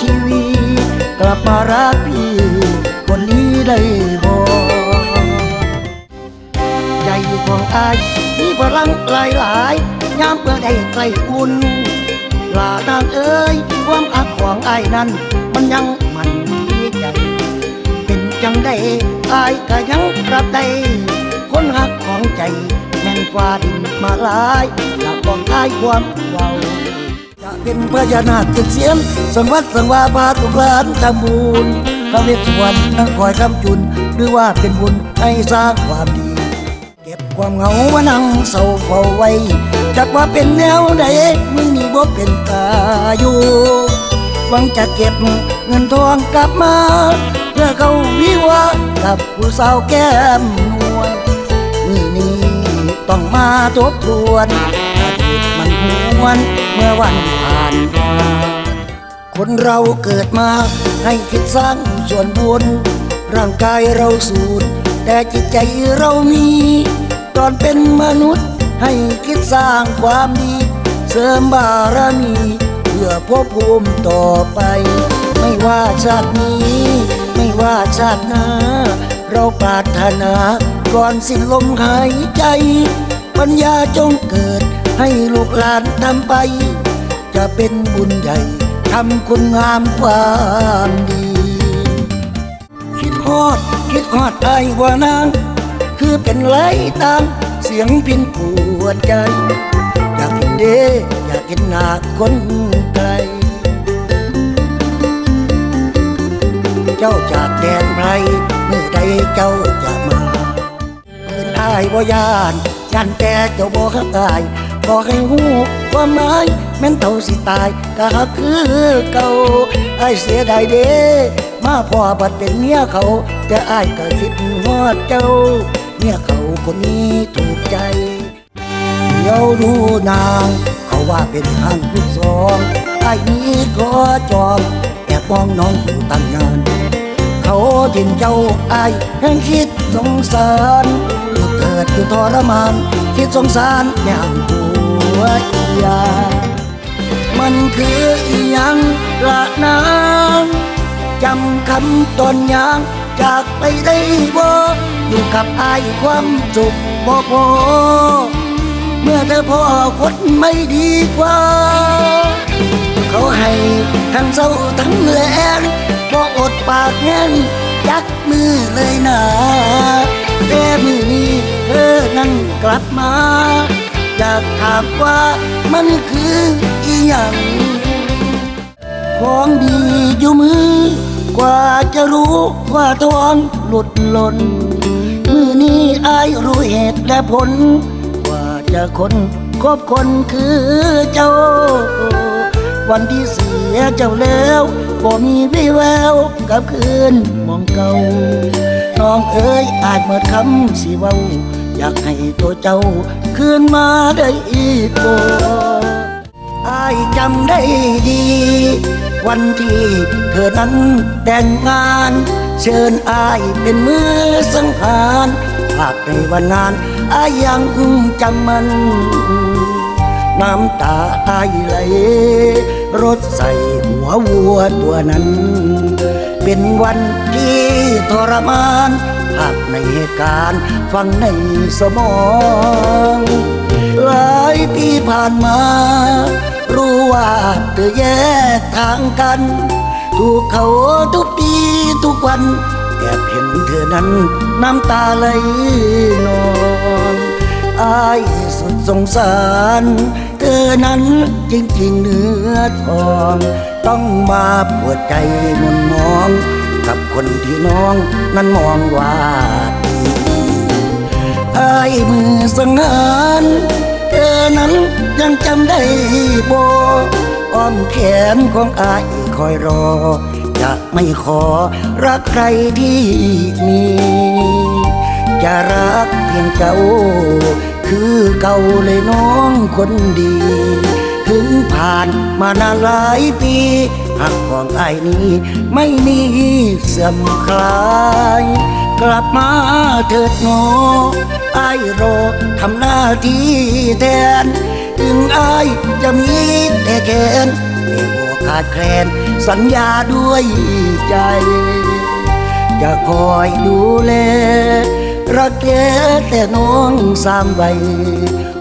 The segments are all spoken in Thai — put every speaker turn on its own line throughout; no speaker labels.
ชีวิตกลับมารักพี่ คนนี้ได้บ่ใจของอายมีพลังหลายหลายยามเมื่อได้ใกล้อุ่นลานางเอ้ยความอักของอายนั้น มันยังมันดีใจเป็นจังได้อายก็ยังรับได้คนหักของใจแม่นกว่าดินมาหลายอยากบอกอายความเว้า จะเป็นพญานาคเจ็ดเสียนสังวัดสังวาพาตุกลานทำบุญพระเวสสุวรรณนั่งคอยคำจุน หรือว่าเป็นบุญให้สร้างความดี เก็บความเหงามานั่งเศร้าเฝ้าไว้จักว่าเป็นแนวใดมือนี้บ่เป็นตาอยู่หวังจะเก็บเงินทองกลับมา เพื่อเขาวิวากับผู้สาวแก้มนวลมือนี้ต้องมาทบทวน วนเมื่อวันผ่านมาคนเราเกิดมาให้คิดสร้างส่วนบุญร่างกายเราสูญแต่จิตใจเรามีตอนเป็นมนุษย์ให้คิดสร้างความดี เสริมบารมีเพื่อภพภูมิต่อไป ไม่ว่าชาตินี้ ไม่ว่าชาติหน้า เราปรารถนาก่อนสิ้นลมหายใจ ปัญญาจงเกิด ให้ลูกหลานทำไป จะเป็นบุญใหญ่ทำคุณงามความดี คิดฮอด คิดฮอดไอ้ว่านาง คือเป็นไรตามเสียงพินปวดใจ อยากเห็นเด้อยากเห็นหน้าคนไกลเจ้าจากแดนไพรเมื่อใดเจ้าจะมาเพื่อนอายบ่ยานยันแต่เจ้าบ่ฮักอาย บอกให้หูความหมายแม่นเท่าสิตายก็ฮักคือเก่าไอเสียดายเด้มาพ่อบัดเป็นเมียเขาแต่อายก็คิดฮอดเจ้า เมียเขาคนนี้ถูกใจเดี๋ยวดูนาง เขาว่าเป็นทางผู้สองไอ้นี้ก็จอมแอบมองน้องอยู่ตั้งนานเขาถิ่นเจ้าไอ้ายแห่งคิดสงสารอยู่เกิดอยู่ทรมาน คิดสงสารอย่างหั วใจมันคืออีหยังละนางจำคำตอนยางจากไปได้บ่อยู่กับไอ้ายความสุขบ่พอเมื่อเธอพ่อคนไม่ดีกว่า เขาให้ทั้งเศร้าทั้งแรงบ่อดปากแห้งยักมือเลยนะแต่มือนี้เธอนั้นกลับมาากถามว่ามันคืออีหยังของดีอยู่มือกว่าจะรู้ว่าทองหลุดหล่นมือนี้อายรู้เหตุและผล กว่าจะคนคบคนคือเจ้า วันที่เสียเจ้าแล้วบ่มีวี่แววกับคืนมองเก่าน้องเอ๋ยอาจเมื่อคำสิเว้า อยากให้ตัวเจ้าคืนมาได้อีกบ่อายจำได้ดี วันที่เธอนั้นแต่งงาน เชิญอายเป็นมือสังหารภาพในวันงานอายยังจำมัน น้ำตาอายไหลรถใส่หัววัวตัวนั้น เป็นวันที่ทรมาน ภาพในเหตุการณ์ฟังในสมอง หลายปีผ่านมา รู้ว่าเธอแยกทางกัน ถูกเขาทุบตีทุกวัน แอบเห็นเธอนั้นน้ำตาไหลนองอายสุดสงสาร เธอนั้นจริงๆเนื้อทอง ต้องมาปวดใจมนมอ คนที่น้องนั้นมองว่าดีอายมือสังหารเธอนั้นยังจำได้บ่อ้อมแขนของอายคอยรอ จะไม่ขอรักใครที่มี จะรักเพียงเจ้า คือเก่าเลยน้องคนดี ถึงผ่านมานานหลายปี หักของไอ้นี้ ไม่มีเสื่อมคลาย กลับมาเถิดโนไอ้รอทำหน้าที่แทน ถึงไอ้จะมีแต่แขนไม่บวกาดแคลนสัญญาด้วยใจ จะคอยดูแลรักแกแต่น้องสามใบ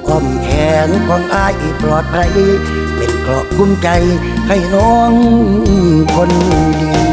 อ้อมแขนของอายปลอดภัย เกราะกุ้มใจให้น้องคนดี